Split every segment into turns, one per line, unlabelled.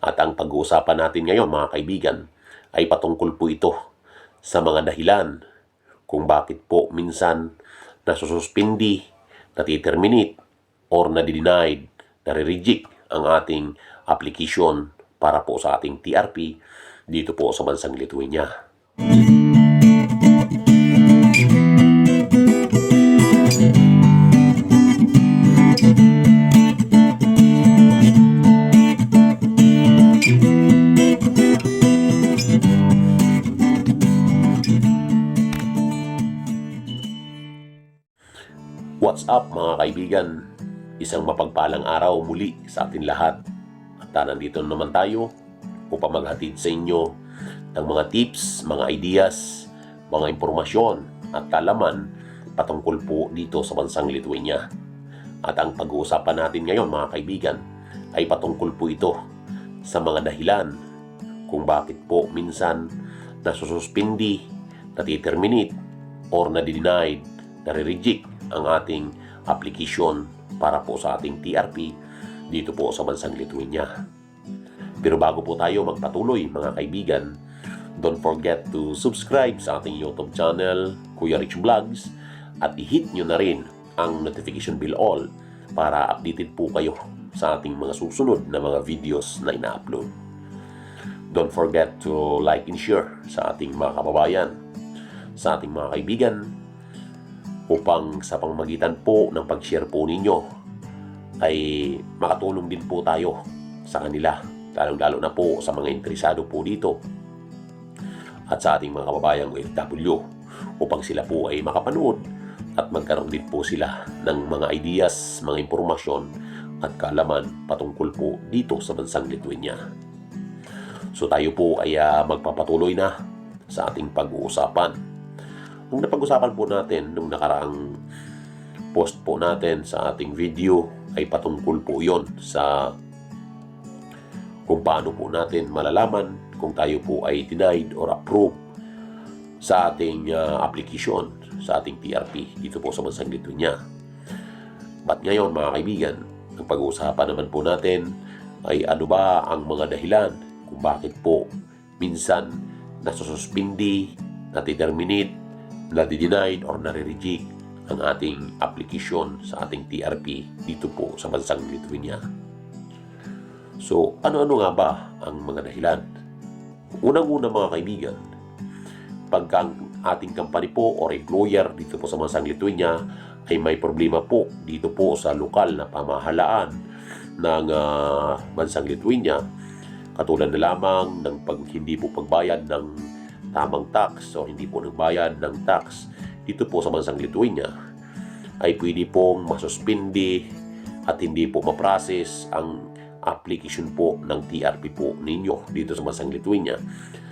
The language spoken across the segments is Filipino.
At ang pag-uusapan natin ngayon mga kaibigan ay patungkol po ito sa mga dahilan kung bakit po minsan nasususpindi, natiterminate, or nadidenied, nare-reject ang ating application para po sa ating TRP dito po sa bansang Lithuania. What's up mga kaibigan? Isang mapagpalang araw muli sa atin lahat. At ah, nandito na naman tayo upang maghatid sa inyo ng mga tips, mga ideas, mga impormasyon at kalaman patungkol po dito sa bansang Lithuania. At ang pag-uusapan natin ngayon mga kaibigan ay patungkol po ito sa mga dahilan kung bakit po minsan nasususpindi, natiterminate, or nadidenied, nare-reject ang ating application para po sa ating TRP dito po sa bansang Lithuania. Pero bago po tayo magpatuloy mga kaibigan, don't forget to subscribe sa ating YouTube channel, Kuya Rich Vlogs, at i-hit nyo na rin ang notification bell all para updated po kayo sa ating mga susunod na mga videos na ina-upload. Don't forget to like and share sa ating mga kababayan, sa ating mga kaibigan, upang sa pamamagitan po ng pag-share po ninyo ay makatulong din po tayo sa kanila, lalong-lalo na po sa mga interesado po dito at sa ating mga kababayang OFW upang sila po ay makapanood at magkaroon din po sila ng mga ideas, mga impormasyon at kaalaman patungkol po dito sa bansang Lithuania. So tayo po ay ah, magpapatuloy na sa ating pag-uusapan. Nung napag-usapan po natin nung nakaraang post po natin sa ating video ay patungkol po yon sa kung paano po natin malalaman kung tayo po ay denied or approved sa ating ah, application sa ating TRP dito po sa bansang Lithuania. But ngayon mga kaibigan, ang pag-uusapan naman po natin ay ano ba ang mga dahilan kung bakit po minsan nasususpindi, natiderminate, nadi-denied or nare-reject ang ating application sa ating TRP dito po sa bansang Lithuania. So, ano-ano nga ba ang mga dahilan? Unang-una mga kaibigan, pagka ang ating company po or employer dito po sa bansang Lithuania ay may problema po dito po sa lokal na pamahalaan ng ah, bansang Lithuania, katulad na lamang ng pag hindi po pagbayad ng tamang tax o hindi po nagbayad ng tax dito po sa bansang Lithuania ay pwede pong masuspindi at hindi po maprocess ang application po ng TRP po ninyo dito sa bansang Lithuania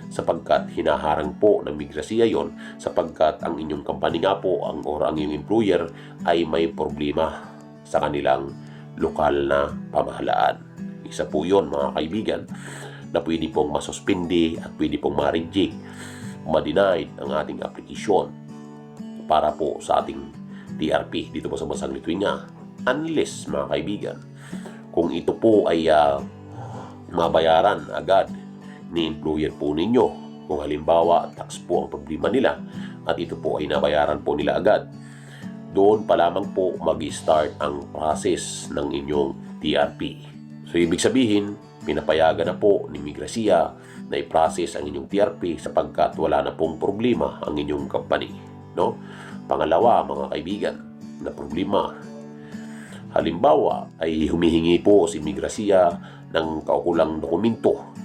sapagkat hinaharang po ng migrasiya yon sapagkat ang inyong company nga po ang or ang inyong employer ay may problema sa kanilang lokal na pamahalaan. Isa po yon mga kaibigan na pwede pong masuspindi at pwede pong ma-reject, ma-denied ang ating application para po sa ating TRP dito po sa bansang Lithuania. Unless, mga kaibigan, kung ito po ay ah, mabayaran agad ni employer po ninyo, kung halimbawa tax po ang problema nila at ito po ay nabayaran po nila agad, doon pa lamang po mag-start ang process ng inyong TRP. So, ibig sabihin, pinapayagan na po ni Migrasiya na i-process ang inyong TRP sapagkat wala na pong problema ang inyong company. No? Pangalawa, mga kaibigan, na problema. Halimbawa, ay humihingi po si Migrasiya ng kaukulang dokumento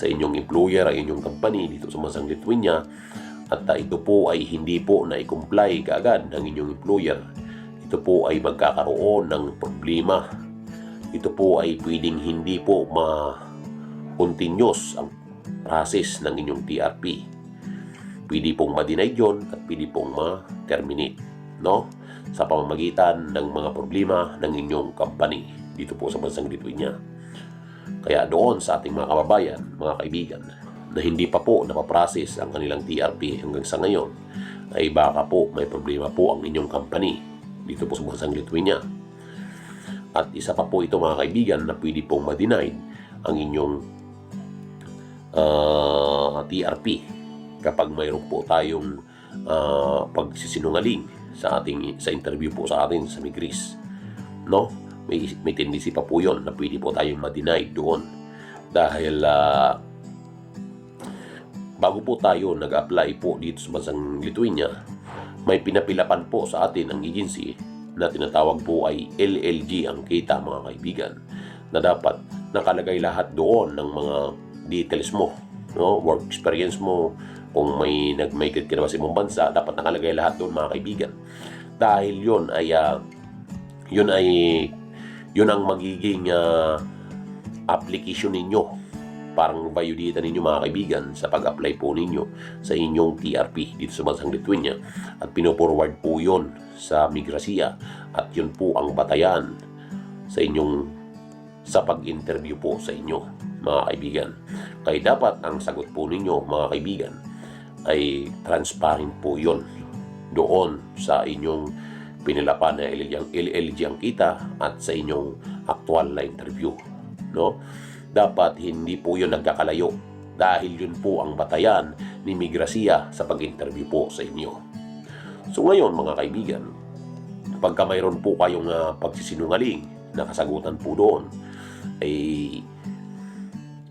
sa inyong employer, ang inyong company dito sa bansang Lithuania at uh, ito po ay hindi po na-comply kaagad ng inyong employer. Ito po ay magkakaroon ng problema. Ito po ay pwedeng hindi po ma-continuous ang process ng inyong TRP. Pwede pong ma-deny yun at pwede pong ma-terminate. No? Sa pamamagitan ng mga problema ng inyong company dito po sa bansang Lithuania. Kaya doon sa ating mga kababayan, mga kaibigan, na hindi pa po napaprocess ang kanilang TRP hanggang sa ngayon, ay baka po may problema po ang inyong company dito po sa bansang Lithuania. At isa pa po ito mga kaibigan na pwede pong ma-denied ang inyong ah, TRP kapag mayroon po tayong ah, pagsisinungaling sa ating sa interview po sa atin sa Migris. No? May, may tendency pa po yon na pwede po tayong ma-deny doon. Dahil ah, bago po tayo nag-apply po dito sa bansang Lithuania, may pinapilapan po sa atin ang agency na tinatawag po ay LLG ang kita mga kaibigan na dapat nakalagay lahat doon ng mga details mo no? Work experience mo kung may nag-migrate ka na ba sa ibang bansa dapat nakalagay lahat doon mga kaibigan. Dahil yon ay ah, yun ay yun ang magiging ah, application ninyo parang biodata ninyo mga kaibigan sa pag-apply po ninyo sa inyong TRP dito sa bansang Lithuania at pinoforward po yon sa Migrasya at yun po ang batayan sa inyong sa pag-interview po sa inyo mga kaibigan. Kaya dapat ang sagot po ninyo mga kaibigan ay transparent po yon doon sa inyong pinilapan na LLG, LLG ang kita at sa inyong actual na interview. No? Dapat hindi po yun nagkakalayo dahil yun po ang batayan ni Migrasya sa pag-interview po sa inyo. So ngayon mga kaibigan, pagka mayroon po kayong uh, pagsisinungaling na kasagutan po doon, ay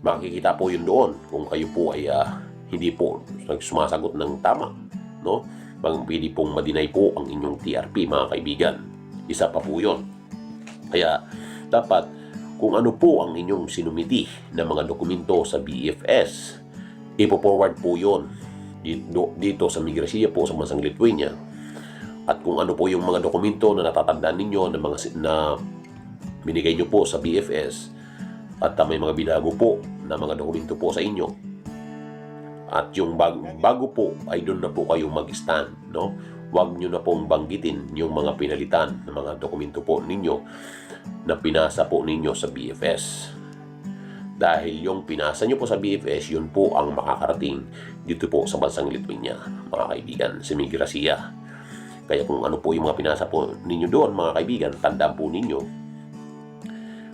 makikita po yun doon kung kayo po ay ah, hindi po sumasagot ng tama. No? Bang pwede pong madinay po ang inyong TRP mga kaibigan. Isa pa po yun. Kaya dapat kung ano po ang inyong sinumiti na mga dokumento sa BFS, ipo-forward po yon dito, dito sa Migrasya po sa Bansang Lithuania. At kung ano po yung mga dokumento na natatandaan ninyo na mga na binigay nyo po sa BFS at may mga binago po na mga dokumento po sa inyo. At yung bago, bago po ay doon na po kayo mag-stand, no? Huwag nyo na pong banggitin yung mga pinalitan ng mga dokumento po ninyo na pinasa po ninyo sa BFS. Dahil yung pinasa nyo po sa BFS, yun po ang makakarating dito po sa bansang Lithuania, mga kaibigan, sa Migrasya. Kaya kung ano po yung mga pinasa po ninyo doon, mga kaibigan, tandaan po ninyo.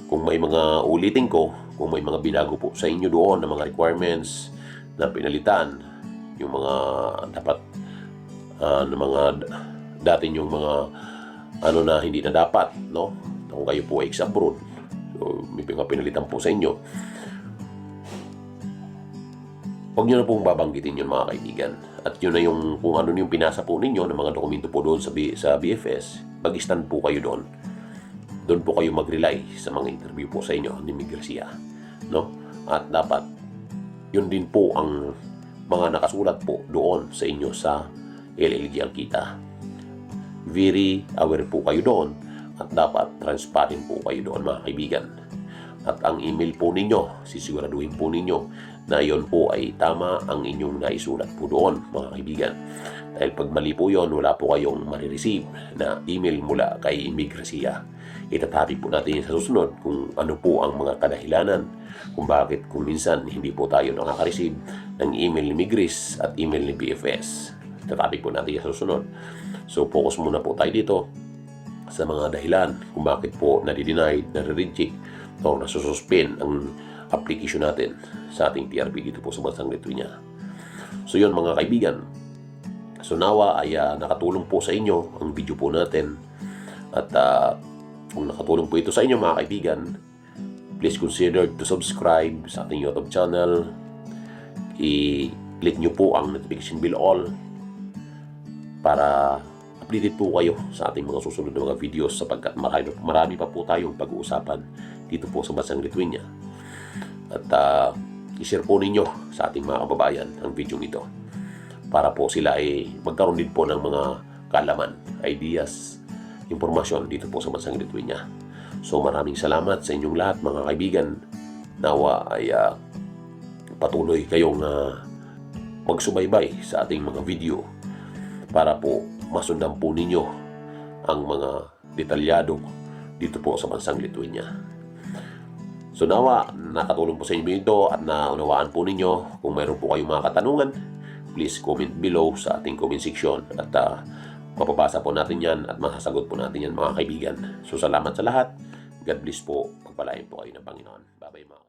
Kung may mga ulitin ko, kung may mga binago po sa inyo doon na mga requirements na pinalitan, yung mga dapat ah, na mga dati yung mga ano na hindi na dapat, no? Kung kayo po ay ex-abroad, so, may mga pinalitan po sa inyo. Huwag nyo na pong babanggitin yun mga kaibigan. At yun na yung kung ano yung pinasa po ninyo ng mga dokumento po doon sa, B, sa BFS, mag-stand po kayo doon. Doon po kayo mag-rely sa mga interview po sa inyo ni Migrasya. No? At dapat, yun din po ang mga nakasulat po doon sa inyo sa Ang kita. Very aware po kayo doon at dapat transparent po kayo doon mga kaibigan. At ang email po ninyo, sisiguraduhin po ninyo na yon po ay tama ang inyong naisulat po doon mga kaibigan. Dahil pag mali po yon, wala po kayong marireceive na email mula kay Imigrasya. Itatabi po natin sa susunod kung ano po ang mga kadahilanan kung bakit kung minsan hindi po tayo nakaka-receive ng email ni Migris at email ni BFS. Tatabi po natin sa susunod. So focus muna po tayo dito sa mga dahilan kung bakit po nadi-deny, nare-reject o nasususpend ang application natin sa ating TRP dito po sa Bansang Lithuania. So yun mga kaibigan, so nawa ay ah, nakatulong po sa inyo ang video po natin at ah, kung nakatulong po ito sa inyo mga kaibigan, please consider to subscribe sa ating YouTube channel. I-click nyo po ang notification bell all para updated po kayo sa ating mga susunod na mga videos sapagkat marami, marami pa po tayong pag-uusapan dito po sa Bansang Lithuania. At ah, i-share po ninyo sa ating mga kababayan ang video ito para po sila ay magkaroon din po ng mga kalaman, ideas, impormasyon dito po sa Bansang Lithuania. So maraming salamat sa inyong lahat mga kaibigan. Nawa ay ah, patuloy kayong ah, magsubaybay sa ating mga video para po masundan po ninyo ang mga detalyado dito po sa bansang Lithuania. So nawa, nakatulong po sa inyo ito at naunawaan po ninyo. Kung mayroon po kayong mga katanungan, please comment below sa ating comment section at ah, mapabasa po natin yan at masasagot po natin yan mga kaibigan. So salamat sa lahat. God bless po. Pagpalain po kayo ng Panginoon. Bye-bye mga.